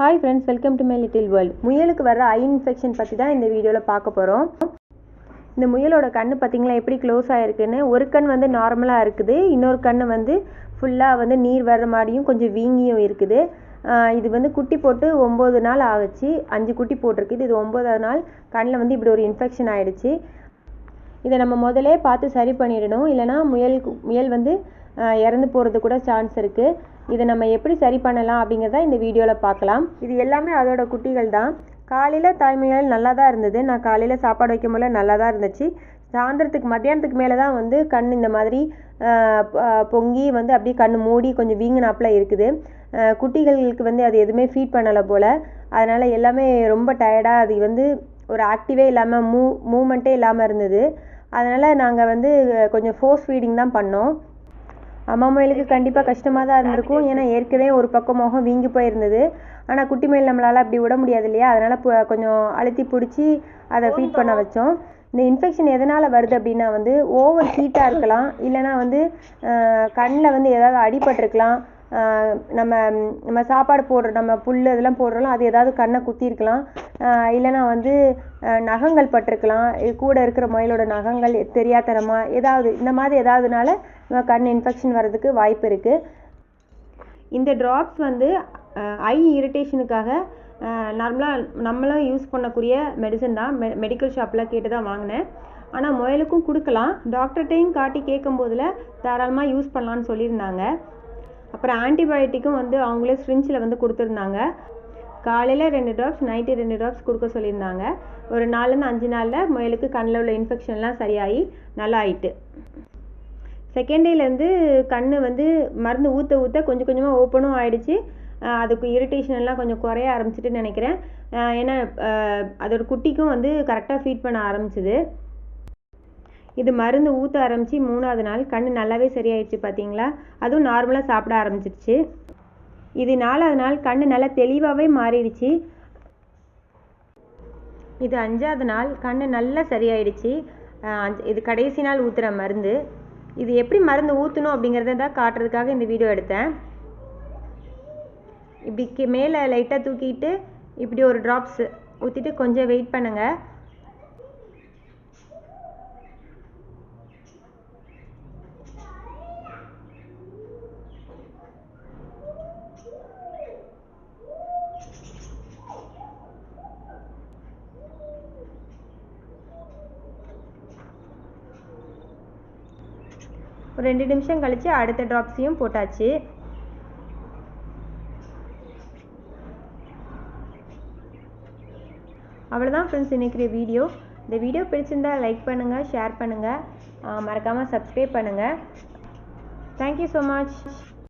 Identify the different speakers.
Speaker 1: Hi friends welcome to my little world முயலுக்கு வர ஐ infection பற்றி தான் இந்த வீடியோவில் பார்க்க போகிறோம் இந்த முயலோட கண் பார்த்தீங்களா எப்படி க்ளோஸ் ஆகிருக்குன்னு ஒரு கண் வந்து நார்மலாக இருக்குது. இன்னொரு கண் வந்து ஃபுல்லாக வந்து நீர் வர்ற மாதிரியும் கொஞ்சம் வீங்கியும் இருக்குது. இது வந்து குட்டி போட்டு ஒம்பது நாள் ஆகுச்சு. அஞ்சு குட்டி போட்டிருக்குது. இது ஒம்பதாவது நாள் கண்ணில் வந்து இப்படி ஒரு இன்ஃபெக்ஷன் ஆகிடுச்சு இதை நம்ம முதலே பார்த்து சரி பண்ணிடணும். இல்லைனா முயல் முயல் வந்து இறந்து போகிறது கூட சான்ஸ் இருக்குது இதை நம்ம எப்படி சரி பண்ணலாம் அப்படிங்கிறத இந்த வீடியோவில் பார்க்கலாம். இது எல்லாமே அதோட குட்டிகள் தான். காலையில் தாய்மையால் நல்லா தான் இருந்தது. நான் காலையில் சாப்பாடு வைக்கும் போல நல்லா தான் இருந்துச்சு. சாயந்தரத்துக்கு மத்தியானத்துக்கு மேலே தான் வந்து கண் இந்த மாதிரி பொங்கி வந்து அப்படியே கண் மூடி கொஞ்சம் வீங்கினாப்புல இருக்குது. குட்டிகளுக்கு வந்து அது எதுவுமே ஃபீட் பண்ணலை போல். அதனால் எல்லாமே ரொம்ப டயர்டாக அது வந்து ஒரு ஆக்டிவே இல்லாமல் மூ மூமெண்ட்டே இல்லாமல் இருந்தது. அதனால் நாங்கள் வந்து கொஞ்சம் ஃபோர்ஸ் ஃபீடிங் தான் பண்ணோம். அம்மா முயலுக்கு கண்டிப்பாக கஷ்டமாக தான் இருந்திருக்கும். ஏன்னா ஏற்கனவே ஒரு பக்கம் முகம் வீங்கி போயிருந்தது. ஆனால் குட்டி முயல் நம்மளால் அப்படி விட முடியாது இல்லையா? அதனால் கொஞ்சம் அழுத்தி பிடிச்சி அதை ஃபீட் பண்ண வச்சோம். இந்த இன்ஃபெக்ஷன் எதனால் வருது அப்படின்னா வந்து ஓவர் ஹீட்டாக இருக்கலாம். இல்லைனா வந்து கண்ணில் வந்து ஏதாவது அடிபட்டிருக்கலாம். நம்ம நம்ம சாப்பாடு போடுற நம்ம புல் இதெல்லாம் போடுறோம்ல அது ஏதாவது கண்ணை குத்திருக்கலாம் இல்லைன்னா இல்லைனா வந்து நகங்கள் பட்டிருக்கலாம். கூட இருக்கிற முயலோட நகங்கள் தெரியாதனமாக ஏதாவது இந்த மாதிரி ஏதாவதுனால கண் இன்ஃபெக்ஷன் வர்றதுக்கு வாய்ப்பு இருக்குது இந்த ட்ராப்ஸ் வந்து ஐ இரிட்டேஷனுக்காக நார்மலாக நம்மளும் யூஸ் பண்ணக்கூடிய மெடிசன் தான். மெ மெடிக்கல் ஷாப்பில் கேட்டு தான் வாங்கினேன். ஆனால் முயலுக்கும் கொடுக்கலாம். டாக்டர்கிட்டையும் காட்டி கேட்கும்போதில் தாராளமாக யூஸ் பண்ணலான்னு சொல்லியிருந்தாங்க. அப்புறம் ஆன்டிபயோட்டிக்கும் வந்து அவங்களே ஸ்ட்ரிஞ்சில் வந்து கொடுத்துருந்தாங்க. காலையில் ரெண்டு ட்ராப்ஸ் நைட்டு ரெண்டு ட்ராப்ஸ் கொடுக்க சொல்லியிருந்தாங்க. ஒரு நாலுலேருந்து அஞ்சு நாளில் முயலுக்கு கண்ணில் உள்ள இன்ஃபெக்ஷன்லாம் சரியாகி நல்லா ஆயிட்டு. செகண்ட் டேலேருந்து கண் வந்து மருந்து ஊற்ற ஊற்ற கொஞ்சம் கொஞ்சமாக ஓப்பனும் ஆயிடுச்சு. அதுக்கு இரிட்டேஷன் எல்லாம் கொஞ்சம் குறைய ஆரம்பிச்சிட்டுன்னு நினைக்கிறேன். ஏன்னா அதோட குட்டிக்கும் வந்து கரெக்டாக ஃபீட் பண்ண ஆரம்பிச்சிது. இது மருந்து ஊற்ற ஆரம்பித்து மூணாவது நாள் கண் நல்லாவே சரியாயிடுச்சு பார்த்தீங்களா அதுவும் நார்மலாக சாப்பிட ஆரம்பிச்சிடுச்சு. இது நாலாவது நாள் கண் நல்லா தெளிவாகவே மாறிடுச்சு. இது அஞ்சாவது நாள் கண் நல்லா சரியாயிடுச்சு. இது கடைசி நாள் ஊற்றுற மருந்து. இது எப்படி மருந்து ஊற்றணும் அப்படிங்கிறத தான் காட்டுறதுக்காக இந்த வீடியோ எடுத்தேன். இப்படி மேலே லைட்டாக தூக்கிட்டு இப்படி ஒரு ட்ராப்ஸ் ஊற்றிட்டு கொஞ்சம் வெயிட் பண்ணுங்கள் ஒரு ரெண்டு நிமிஷம் கழித்து அடுத்த ட்ராப்ஸையும் போட்டாச்சு. அவ்வளோதான் ஃப்ரெண்ட்ஸ் இன்றைக்கிற வீடியோ இந்த வீடியோ பிடிச்சிருந்தா லைக் பண்ணுங்கள் ஷேர் பண்ணுங்கள் மறக்காமல் சப்ஸ்கிரைப் பண்ணுங்கள் தேங்க்யூ ஸோ மச்